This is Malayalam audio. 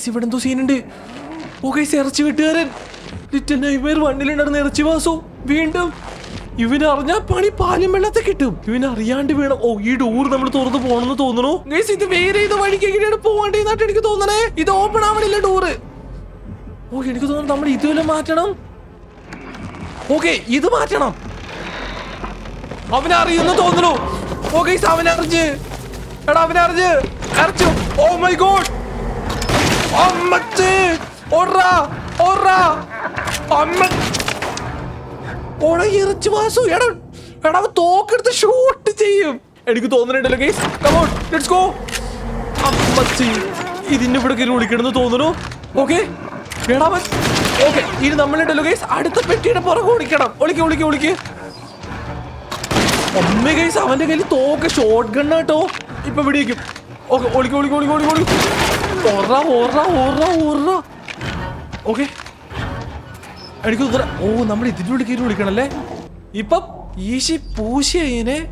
ഗൈസ് ഇവിടെ എന്തോ സീനുണ്ട് ഓ ഗൈസ് ഇറച്ചി വെട്ടുകാരൻ. ലിറ്റിൽ നൈമേർ വണ്ണിലുണ്ടായിരുന്ന ഇറച്ചി വാസോ വീണ്ടും. ഇവന് അറിഞ്ഞാ പണി പാലും വെള്ളത്തെ കിട്ടും. ഇവന് അറിയാണ്ട് വീണം. ഓ ഈ ഡോർ നമ്മൾ തുറന്ന് പോണെന്ന് തോന്നുന്നു. ഗൈസ് ഇത് വേറെ ഇത് വഴിക്ക് എങ്ങനെയാണ് പോകേണ്ടതെന്നായിട്ട് എനിക്ക് തോന്നണേ. ഇത് ഓപ്പൺ ആവണില്ല ഡോറ് ഓ എനിക്ക് തോന്നുന്നു നമ്മൾ ഇതുവരെ മാറ്റണം. ഓക്കെ ഇത് മാറ്റണം. അവനറിയുന്നു തോന്നുന്നു. ഓ ഗൈസ് അവനറിഞ്ഞ്. എടാ അവനറിഞ്ഞ്. അരച്ചു ഓ മൈ ഗോഡ് അമ്മച്ചേ ഓടാ ഓടാ അമ്മ ഓടാ വാസു. എടാ എടാ തോക്കെടുത്ത് ഷൂട്ട് ചെയ്യും. എനിക്ക് തോന്നുന്നുണ്ടല്ലോ guys come on let's go അമ്മച്ചി ഇതിന്റെ ഇവിടെ കയറി വിളിക്കണമെന്ന് തോന്നുന്നു. ഓക്കെ എടാ ഓക്കെ ഇനി നമ്മളുണ്ടല്ലോ ഗൈസ് അടുത്ത പെട്ടിയുടെ പുറകെ ഓടിക്കണം. ഒളിക്ക് ഒളിക്ക് ഒളിക്ക്. അമ്മ ഗൈസ് അവന്റെ കയ്യിൽ തോക്ക് ഷോട്ട് ഗണ്ണാട്ടോ ഇപ്പൊ പിടിക്കും ഓക്കെ ഒളിക്ക് ഒളിക്ക് ഒളിക്ക് ഒളിക്ക് ഒളിക്ക് ഓറ ഓറ ഓറ ഓറ ഓക്കെ എനിക്ക് ഓ നമ്മൾ ഇതിന്റെ ഉള്ളിൽ കയറി വിളിക്കണല്ലേ? ഇപ്പം ഈശി പൂശി അതിനെ